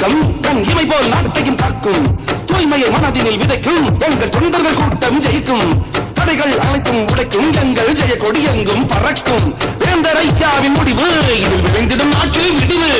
இயக்கம் தன் இமை போல் நாட்டையும் காக்கும். தூய்மையை மனதினில் விதைக்கும். எங்கள் தொண்டர்கள் கூட்டம் ஜெயிக்கும். தடைகள் அனைத்தும் உடைக்கும். எங்கள் ஜெய கொடி எங்கும் பறக்கும். வேந்தர் ஐயாவின் முடிவு. இதில் விளைந்திடும் நாட்டில் விடிவு.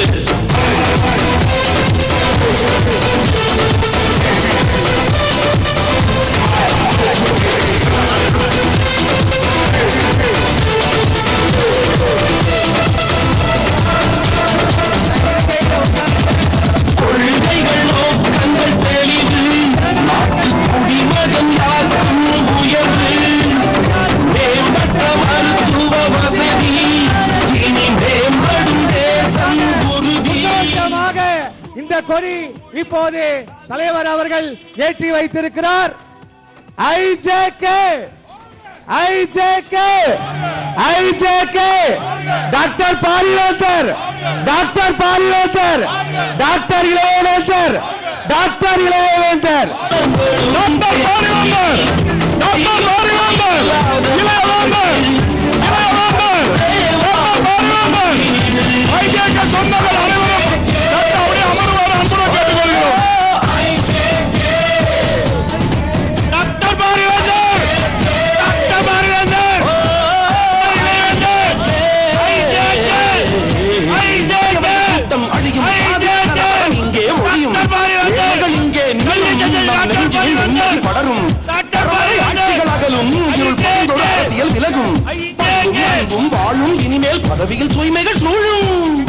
கொடி இப்போது தலைவர் அவர்கள் ஏற்றி வைத்திருக்கிறார். IJK! IJK! IJK! Doctor Parivendhar! Doctor Parivendhar! Doctor Ilayavendhar! Doctor Ilayavendhar! Doctor Parivendhar! அன்பும் வாழும் இனிமேல் பதவியில் தூய்மைகள் சூழும்.